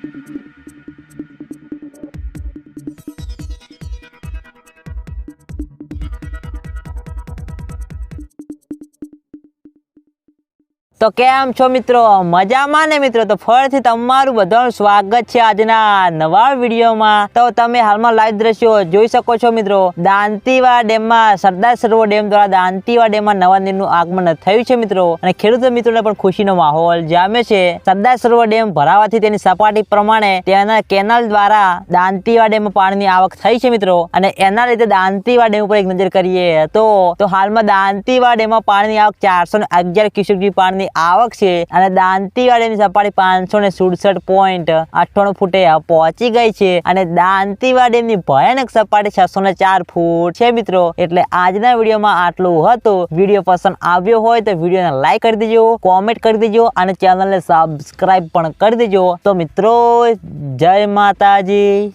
Thank you. તો કેમ છો મિત્રો? મજામાં ને મિત્રો? તો ફરીથી તમારું બધાનું સ્વાગત છે આજના નવા વિડીયોમાં. તો તમે હાલમાં લાઈવ દ્રશ્યો જોઈ શકો છો મિત્રો. દાંતીવા ડેમમાં, સરદાર સરોવર ડેમ દ્વારા દાંતીવા ડેમમાં નવા નીરનું આગમન થયું છે મિત્રો. અને ખેડૂત મિત્રોને પણ ખુશીનો માહોલ જામે છે. સરદાર સરોવર ડેમ ભરાવાથી તેની સપાટી પ્રમાણે તેના કેનાલ દ્વારા દાંતીવા ડેમમાં પાણીની આવક થઈ છે મિત્રો. અને એના લીધે દાંતીવા ડેમ ઉપર એક નજર કરીએ તો હાલમાં દાંતીવા ડેમમાં પાણીની આવક ચારસો ને અગિયાર ક્યુસેક જેટલી પાણીની આવક છે અને દાંતીવા ડેમની સપાટી પાંચસો ને સુડસઠ પોઈન્ટ અઠ્ઠાણું ફૂટે પહોંચી ગઈ છે અને દાંતીવા ડેમની ભયાનક સપાટી છસો ને ચાર ફૂટ છે મિત્રો. એટલે આજના વિડીયોમાં આટલું હતું. વીડિયો પસંદ આવ્યો હોય તો વિડીયોને લાઈક કરી દેજો કોમેન્ટ કરી દેજો અને ચેનલને સબસ્ક્રાઇબ પણ કરી દેજો. તો મિત્રો, જય માતાજી.